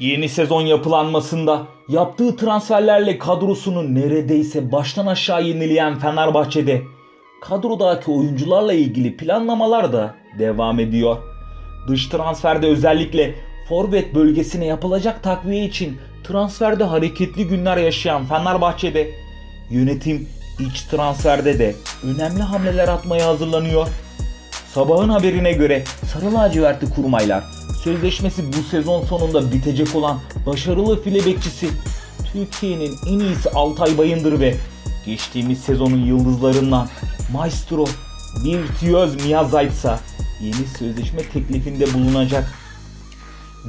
Yeni sezon yapılanmasında yaptığı transferlerle kadrosunu neredeyse baştan aşağı yenileyen Fenerbahçe'de kadrodaki oyuncularla ilgili planlamalar da devam ediyor. Dış transferde özellikle forvet bölgesine yapılacak takviye için transferde hareketli günler yaşayan Fenerbahçe'de yönetim iç transferde de önemli hamleler atmaya hazırlanıyor. Sabahın haberine göre Sarı lacivertli kurmaylar sözleşmesi bu sezon sonunda bitecek olan başarılı file bekçisi Türkiye'nin en iyisi Altay Bayındır ve geçtiğimiz sezonun yıldızlarından Maestro Virtüöz Mia Zayt'sa yeni sözleşme teklifinde bulunacak.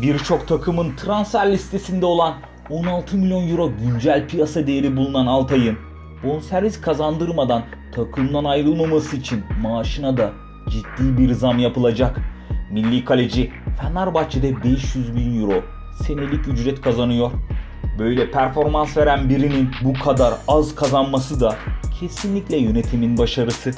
Birçok takımın transfer listesinde olan 16 milyon euro güncel piyasa değeri bulunan Altay'ın bonservis kazandırmadan takımdan ayrılmaması için maaşına da ciddi bir zam yapılacak. Milli kaleci Fenerbahçe'de 500 bin euro senelik ücret kazanıyor. Böyle performans veren birinin bu kadar az kazanması da kesinlikle yönetimin başarısı.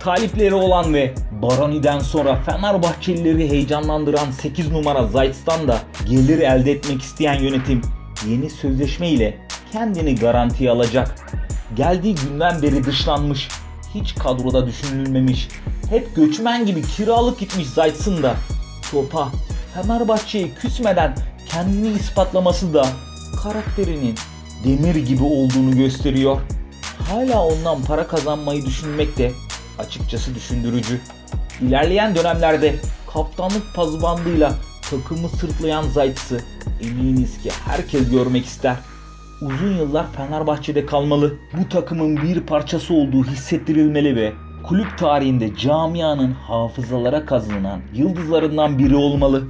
Talipleri olan ve Baroni'den sonra Fenerbahçelileri heyecanlandıran 8 numara Zayt'tan da gelir elde etmek isteyen yönetim yeni sözleşme ile kendini garantiye alacak. Geldiği günden beri dışlanmış, hiç kadroda düşünülmemiş, hep göçmen gibi kiralık gitmiş Zayt'sın da topa Fenerbahçe'ye küsmeden kendini ispatlaması da karakterinin demir gibi olduğunu gösteriyor. Hala ondan para kazanmayı düşünmek de açıkçası düşündürücü. İlerleyen dönemlerde kaptanlık pazı bandıyla takımı sırtlayan Zayt'sı eminiz ki herkes görmek ister. Uzun yıllar Fenerbahçe'de kalmalı, bu takımın bir parçası olduğu hissettirilmeli ve kulüp tarihinde camianın hafızalara kazınan yıldızlarından biri olmalı.